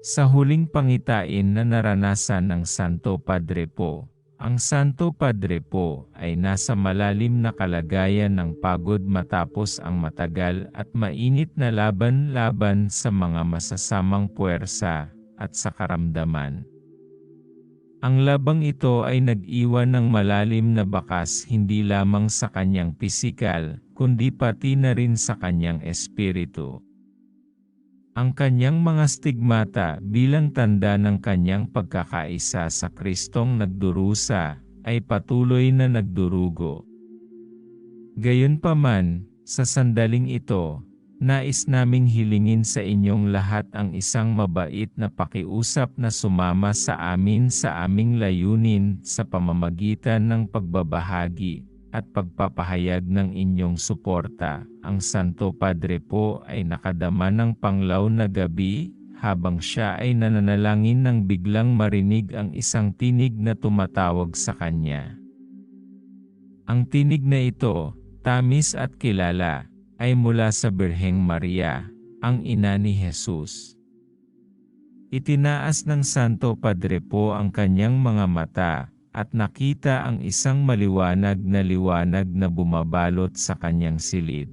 Sa huling pangitain na naranasan ng Santo Padre po, ang Santo Padre po ay nasa malalim na kalagayan ng pagod matapos ang matagal at mainit na laban-laban sa mga masasamang puwersa at sa karamdaman. Ang labang ito ay nag-iwan ng malalim na bakas hindi lamang sa kanyang pisikal, kundi pati na rin sa kanyang espiritu. Ang kanyang mga stigmata bilang tanda ng kanyang pagkakaisa sa Kristong nagdurusa ay patuloy na nagdurugo. Gayunpaman, sa sandaling ito, nais naming hilingin sa inyong lahat ang isang mabait na pakiusap na sumama sa amin sa aming layunin sa pamamagitan ng pagbabahagi at pagpapahayag ng inyong suporta. Ang Santo Padre po ay nakadama ng panglaw na gabi habang siya ay nananalangin nang biglang marinig ang isang tinig na tumatawag sa kanya. Ang tinig na ito, tamis at kilala, ay mula sa Birheng Maria, ang ina ni Jesus. Itinaas ng Santo Padre po ang kanyang mga mata at nakita ang isang maliwanag na liwanag na bumabalot sa kanyang silid.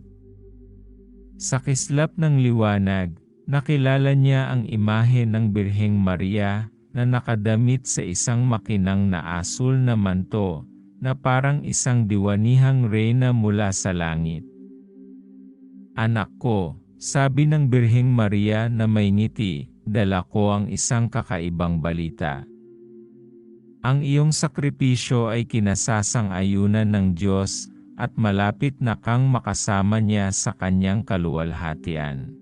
Sa kislap ng liwanag, nakilala niya ang imahe ng Birheng Maria na nakadamit sa isang makinang na asul na manto na parang isang diwanihang reyna mula sa langit. Anak ko, sabi ng Birheng Maria na may ngiti, dala ko ang isang kakaibang balita. Ang iyong sakripisyo ay kinasasang-ayunan ng Diyos at malapit na kang makasama niya sa kanyang kaluwalhatian.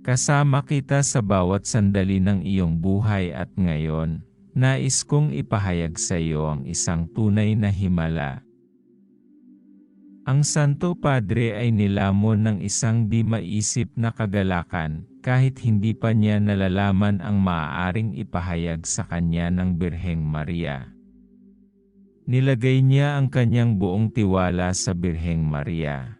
Kasama kita sa bawat sandali ng iyong buhay at ngayon, nais kong ipahayag sa iyo ang isang tunay na himala. Ang Santo Padre ay nilamon ng isang di maisip na kagalakan, kahit hindi pa niya nalalaman ang maaaring ipahayag sa kanya ng Birheng Maria. Nilagay niya ang kanyang buong tiwala sa Birheng Maria.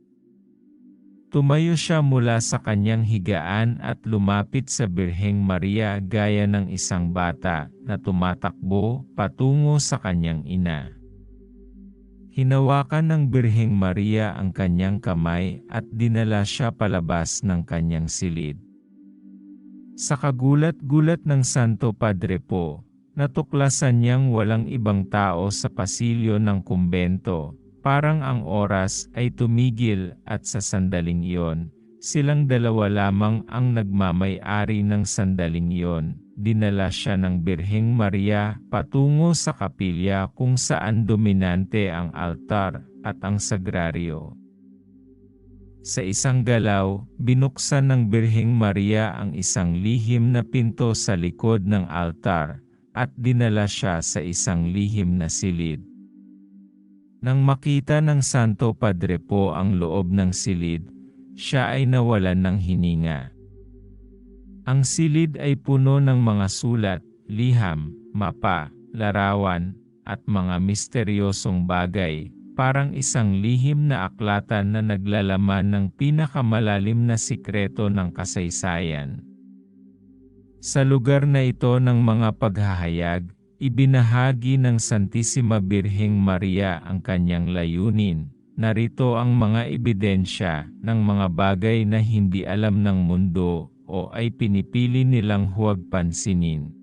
Tumayo siya mula sa kanyang higaan at lumapit sa Birheng Maria gaya ng isang bata na tumatakbo patungo sa kanyang ina. Hinawakan ng Birheng Maria ang kanyang kamay at dinala siya palabas ng kanyang silid. Sa kagulat-gulat ng Santo Padre po, natuklasan niyang walang ibang tao sa pasilyo ng kumbento, parang ang oras ay tumigil at sa sandaling iyon, silang dalawa lamang ang nagmamay-ari ng sandaling iyon. Dinala siya ng Birheng Maria patungo sa kapilya kung saan dominante ang altar at ang sagraryo. Sa isang galaw, binuksan ng Birheng Maria ang isang lihim na pinto sa likod ng altar, at dinala siya sa isang lihim na silid. Nang makita ng Santo Padre po ang loob ng silid, siya ay nawalan ng hininga. Ang silid ay puno ng mga sulat, liham, mapa, larawan, at mga misteryosong bagay parang isang lihim na aklatan na naglalaman ng pinakamalalim na sikreto ng kasaysayan. Sa lugar na ito ng mga paghahayag, ibinahagi ng Santissima Birheng Maria ang kanyang layunin. Narito ang mga ebidensya ng mga bagay na hindi alam ng mundo o ay pinipili nilang huwag pansinin.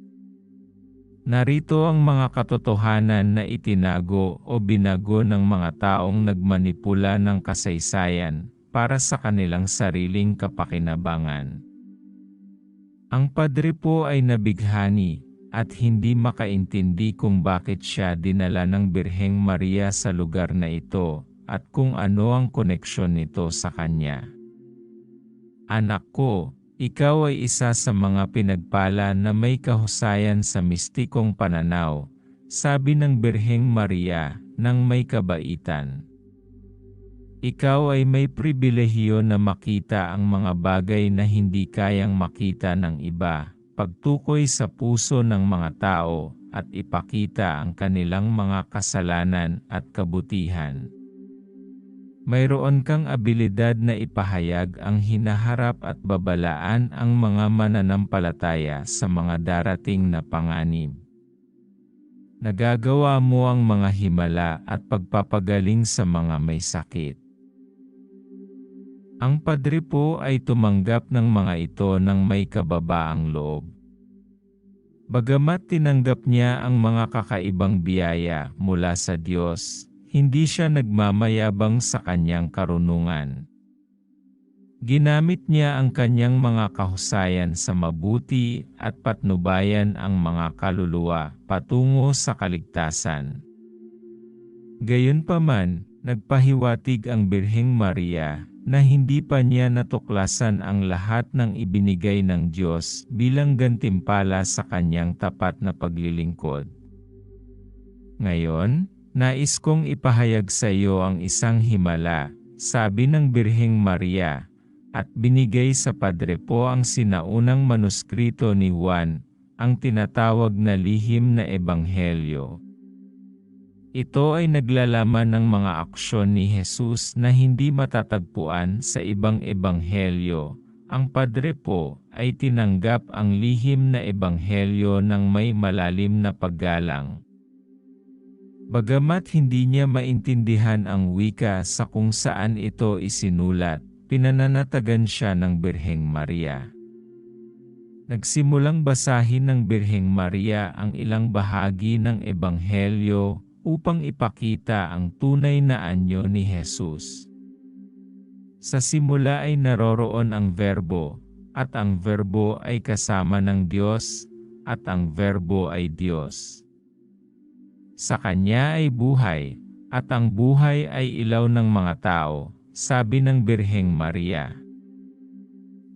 Narito ang mga katotohanan na itinago o binago ng mga taong nagmanipula ng kasaysayan para sa kanilang sariling kapakinabangan. Ang padre po ay nabighani at hindi makaintindi kung bakit siya dinala ng Birheng Maria sa lugar na ito at kung ano ang koneksyon nito sa kanya. Anak ko, ikaw ay isa sa mga pinagpala na may kahusayan sa mistikong pananaw, sabi ng Birheng Maria, ng may kabaitan. Ikaw ay may pribilehiyo na makita ang mga bagay na hindi kayang makita ng iba, pagtukoy sa puso ng mga tao, at ipakita ang kanilang mga kasalanan at kabutihan. Mayroon kang abilidad na ipahayag ang hinaharap at babalaan ang mga mananampalataya sa mga darating na panganib. Nagagawa mo ang mga himala at pagpapagaling sa mga may sakit. Ang padre po ay tumanggap ng mga ito ng may kababaang loob. Bagamat tinanggap niya ang mga kakaibang biyaya mula sa Diyos, hindi siya nagmamayabang sa kanyang karunungan. Ginamit niya ang kanyang mga kahusayan sa mabuti at patnubayan ang mga kaluluwa patungo sa kaligtasan. Gayunpaman, nagpahiwatig ang Birheng Maria na hindi pa niya natuklasan ang lahat ng ibinigay ng Diyos bilang gantimpala sa kanyang tapat na paglilingkod. Ngayon, nais kong ipahayag sa iyo ang isang himala, sabi ng Birheng Maria, at binigay sa Padre po ang sinaunang manuskrito ni Juan, ang tinatawag na lihim na ebanghelyo. Ito ay naglalaman ng mga aksyon ni Jesus na hindi matatagpuan sa ibang ebanghelyo. Ang Padre po ay tinanggap ang lihim na ebanghelyo ng may malalim na paggalang. Bagamat hindi niya maintindihan ang wika sa kung saan ito isinulat, pinananatagan siya ng Birheng Maria. Nagsimulang basahin ng Birheng Maria ang ilang bahagi ng Ebanghelyo upang ipakita ang tunay na anyo ni Jesus. Sa simula ay naroroon ang verbo, at ang verbo ay kasama ng Diyos, at ang verbo ay Diyos. Sa Kanya ay buhay, at ang buhay ay ilaw ng mga tao, sabi ng Birheng Maria.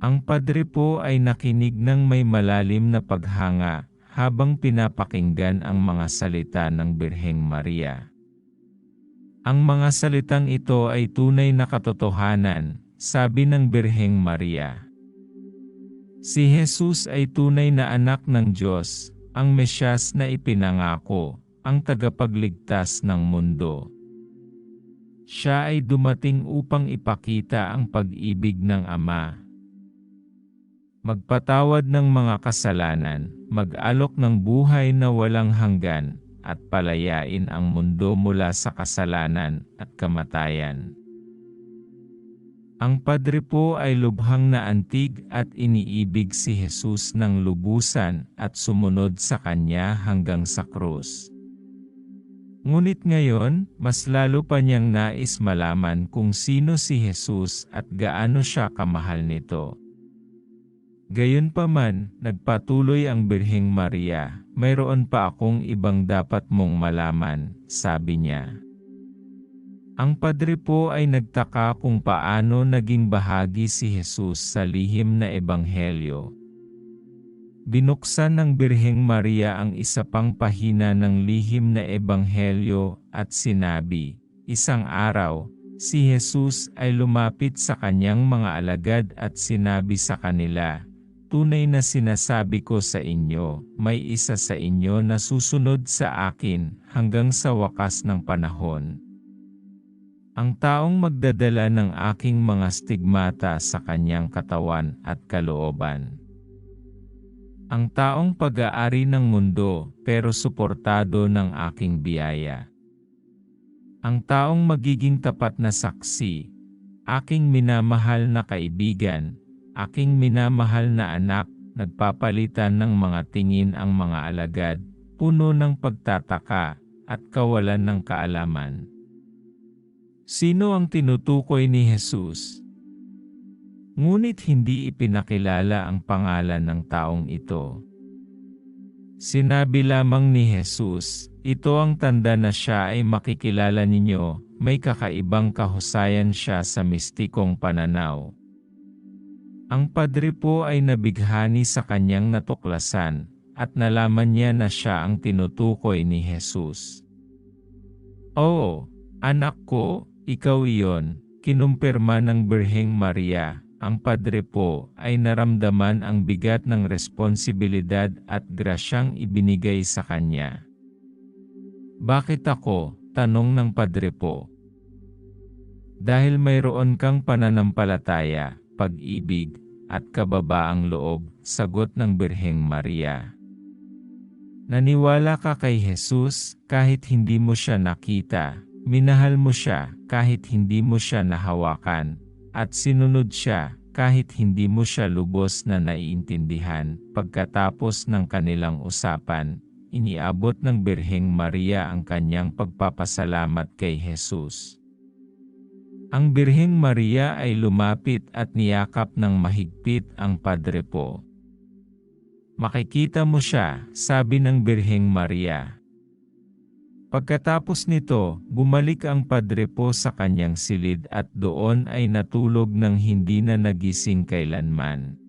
Ang padre po ay nakinig ng may malalim na paghanga habang pinapakinggan ang mga salita ng Birheng Maria. Ang mga salitang ito ay tunay na katotohanan, sabi ng Birheng Maria. Si Jesus ay tunay na anak ng Diyos, ang Mesyas na ipinangako, ang tagapagligtas ng mundo. Siya ay dumating upang ipakita ang pag-ibig ng Ama. Magpatawad ng mga kasalanan, mag-alok ng buhay na walang hanggan, at palayain ang mundo mula sa kasalanan at kamatayan. Ang Padre po ay lubhang na antig at iniibig si Jesus ng lubusan at sumunod sa Kanya hanggang sa krus. Ngunit ngayon, mas lalo pa niyang nais malaman kung sino si Jesus at gaano siya kamahal nito. Gayunpaman, nagpatuloy ang Birheng Maria, mayroon pa akong ibang dapat mong malaman, sabi niya. Ang padre po ay nagtaka kung paano naging bahagi si Jesus sa lihim na ebanghelyo. Binuksan ng Birheng Maria ang isa pang pahina ng lihim na ebanghelyo at sinabi, Isang araw, si Jesus ay lumapit sa kanyang mga alagad at sinabi sa kanila, Tunay na sinasabi ko sa inyo, may isa sa inyo na susunod sa akin hanggang sa wakas ng panahon. Ang taong magdadala ng aking mga stigmata sa kanyang katawan at kalooban ang taong pag-aari ng mundo pero suportado ng aking biyaya. Ang taong magiging tapat na saksi, aking minamahal na kaibigan, aking minamahal na anak, nagpapalitan ng mga tingin ang mga alagad, puno ng pagtataka at kawalan ng kaalaman. Sino ang tinutukoy ni Jesus? Ngunit hindi ipinakilala ang pangalan ng taong ito. Sinabi lamang ni Jesus, ito ang tanda na siya ay makikilala ninyo, may kakaibang kahusayan siya sa mistikong pananaw. Ang padre po ay nabighani sa kanyang natuklasan, at nalaman niya na siya ang tinutukoy ni Jesus. Oo, anak ko, ikaw iyon, kinumpirma ng Birheng Maria, ang padre po ay naramdaman ang bigat ng responsibilidad at grasyang ibinigay sa kanya. Bakit ako? Tanong ng padre po. Dahil mayroon kang pananampalataya, pag-ibig, at kababaang loob, sagot ng Birheng Maria. Naniwala ka kay Jesus kahit hindi mo siya nakita, minahal mo siya kahit hindi mo siya nahawakan, at sinunod siya kahit hindi mo siya lubos na naiintindihan. Pagkatapos ng kanilang usapan, iniabot ng Birheng Maria ang kanyang pagpapasalamat kay Jesus. Ang Birheng Maria ay lumapit at niyakap ng mahigpit ang Padre Po. Makikita mo siya, sabi ng Birheng Maria. Pagkatapos nito, bumalik ang Padre Po sa kanyang silid at doon ay natulog ng hindi na nagising kailanman.